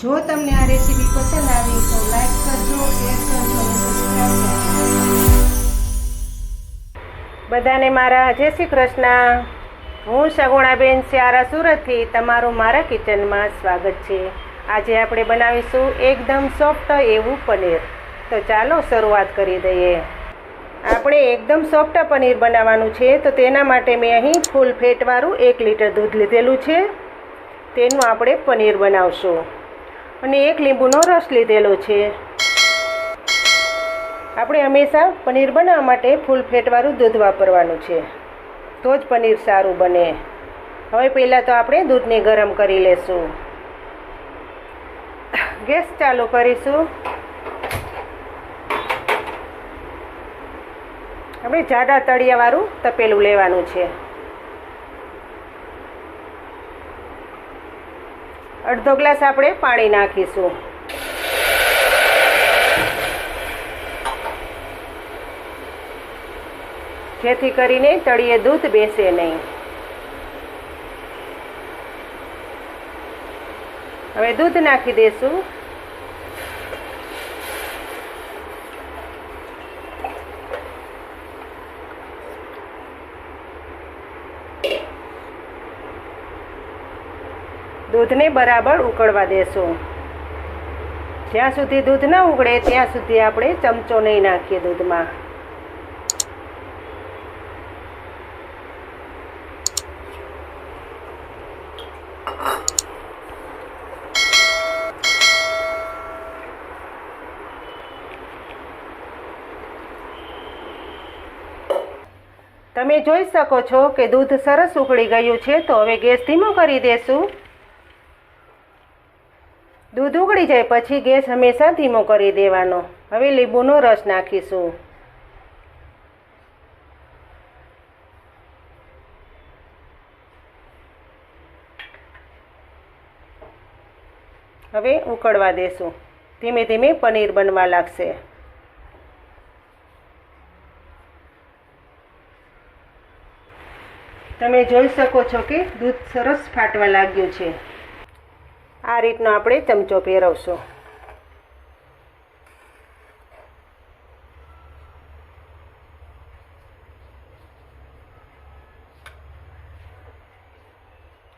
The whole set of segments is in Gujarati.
જો તમને આ રેસીપી પસંદ આવી તો લાઈક કરજો, શેર કરજો બધાને મારા જય શ્રી કૃષ્ણ. હું સગુણાબેન સ્યારા સુરતથી તમારું મારા કિચનમાં સ્વાગત છે. આજે આપણે બનાવીશું એકદમ સોફ્ટ એવું પનીર. તો ચાલો શરૂઆત કરી દઈએ. આપણે એકદમ સોફ્ટ પનીર બનાવવાનું છે, તો તેના માટે મેં અહીં ફૂલ ફેટવાળું એક લીટર દૂધ લીધેલું છે. તેનું આપણે પનીર બનાવશું. અને એક લીંબુનો રસ લીધેલો છે. આપણે હંમેશા પનીર બનાવવા માટે ફૂલ ફેટવાળું દૂધ વાપરવાનું છે. તો જ પનીર સારું બને. હવે પહેલાં તો આપણે દૂધને ગરમ કરી લેશું. ગેસ ચાલુ કરીશું. આપણે જાડા તળિયાવાળું તપેલું લેવાનું છે. અડધો ગ્લાસ આપણે પાણી નાખીશું. જેથી કરીને તળીએ દૂધ બેસે નહીં. હવે દૂધ નાખી દેશું. દૂધને બરાબર ઉકળવા દેશું. જ્યાં સુધી દૂધ ન ઉકળે, ત્યાં સુધી આપણે ચમચો નહીં નાખીએ દૂધમાં. તમે જોઈ શકો છો કે દૂધ સરસ ઉકળી ગયું છે, તો હવે ગેસ ધીમો કરી દેશું. દૂધ ઉકળી જાય પછી ગેસ હંમેશા ધીમો કરી દેવાનો. હવે લીંબુનો રસ નાખીશું. હવે ઉકળવા દેશું. ધીમે ધીમે પનીર બનવા લાગશે. તમે જોઈ શકો છો કે દૂધ સરસ ફાટવા લાગ્યું છે. આ રીતનો આપણે ચમચો ફેરવશું.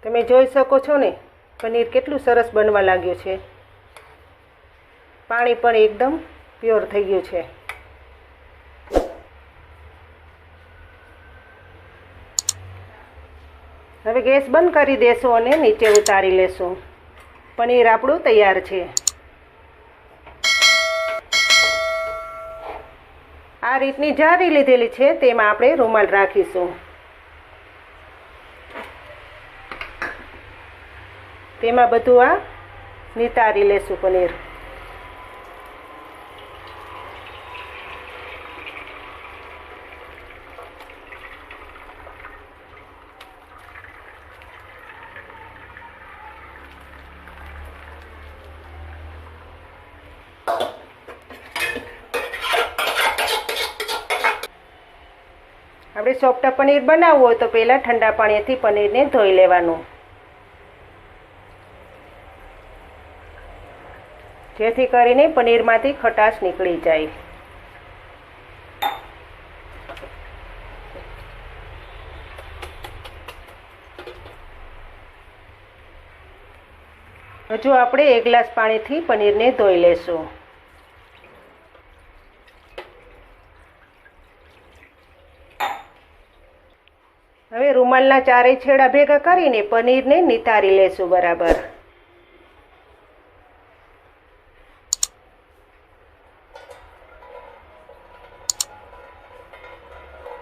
તમે જોઈ શકો છો ને, પનીર કેટલું સરસ બનવા લાગ્યું છે. પાણી પણ એકદમ પ્યોર થઈ ગયું છે. હવે ગેસ બંધ કરી દેશું અને નીચે ઉતારી લેશું. પનીર આપણું તૈયાર છે. આ રીતની જારી લીધેલી છે, તેમાં આપણે રૂમાલ રાખીશું. તેમાં બધું આ નિતારી લેશું પનીર. આપણે સોફ્ટ પનીર બનાવવું હોય તો પહેલાં ઠંડા પાણીથી પનીરને ધોઈ લેવાનું. જેથી કરીને પનીરમાંથી ખટાશ નીકળી જાય. હજુ આપણે એક ગ્લાસ પાણીથી પનીરને ધોઈ લેશું. હવે રૂમાલના ચારેય છેડા ભેગા કરીને પનીરને નિતારી લેશું બરાબર.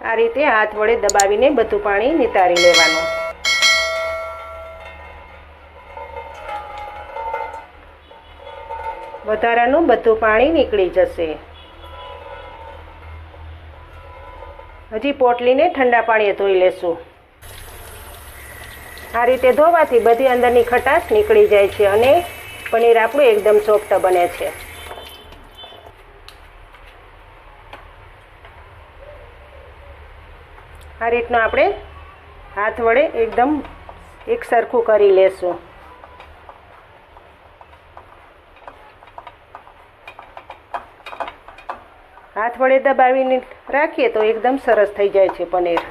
આ રીતે હાથ વડે દબાવીને બધું પાણી નિતારી લેવાનું. વધારાનું બધું પાણી નીકળી જશે. હજી પોટલીને ઠંડા પાણીએ ધોઈ લેશું. આ રીતે ધોવાથી બધી અંદરની ખટાશ નીકળી જાય છે અને પનીર આપણું એકદમ સોફ્ટ બને છે. આ રીતનું આપણે હાથ વડે એકદમ એક સરખું કરી લેશું. હાથ વડે દબાવીને રાખીએ તો એકદમ સરસ થઈ જાય છે પનીર.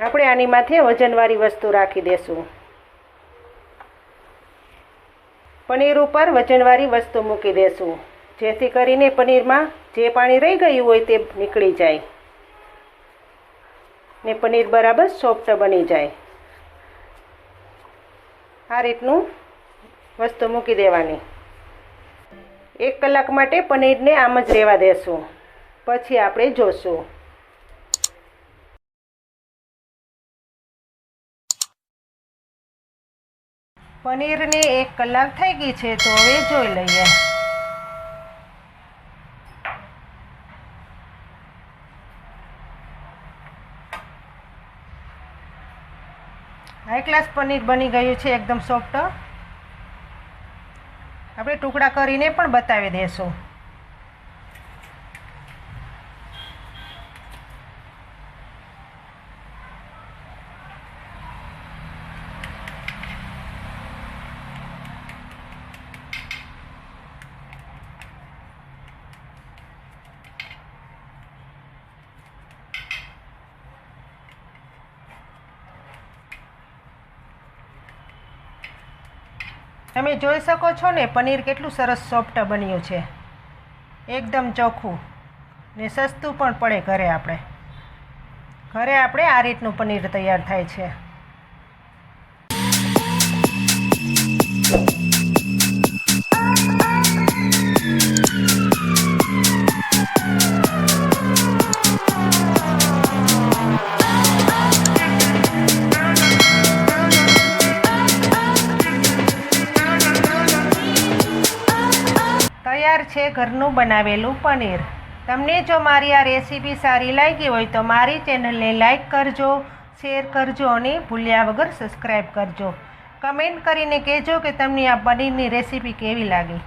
આપણે આની માથે વજનવાળી વસ્તુ રાખી દેશું. પનીર ઉપર વજનવાળી વસ્તુ મૂકી દેશું. જેથી કરીને પનીરમાં જે પાણી રહી ગયું હોય તે નીકળી જાય. ને પનીર બરાબર સોફ્ટ બની જાય. આ રીતનું વસ્તુ મૂકી દેવાની. એક કલાક માટે પનીરને આમ જ રહેવા દેશું. પછી આપણે જોશું. પનીરને એક કલાક થઈ ગઈ છે, તો હવે જોઈ લઈએ. હાઈ ક્લાસ પનીર બની ગયું છે, એકદમ સોફ્ટ આપણે ટુકડા કરીને પણ બતાવી દઈશું તમે જોઈ શકો છો ને, પનીર કેટલું સરસ સોફ્ટ બન્યું છે. એકદમ ચોખ્ખું ને સસ્તું પણ પડે ઘરે આપણે. ઘરે આપણે આ રીતનું પનીર તૈયાર થાય છે. છે ઘરનું બનાવેલું પનીર. તમને જો મારી આ રેસીપી સારી લાગી હોય તો મારી ચેનલને લાઈક કરજો, શેર કરજો અને ભૂલ્યા વગર સબસ્ક્રાઈબ કરજો. કમેન્ટ કરીને કહેજો કે તમને આ પનીરની રેસીપી કેવી લાગી.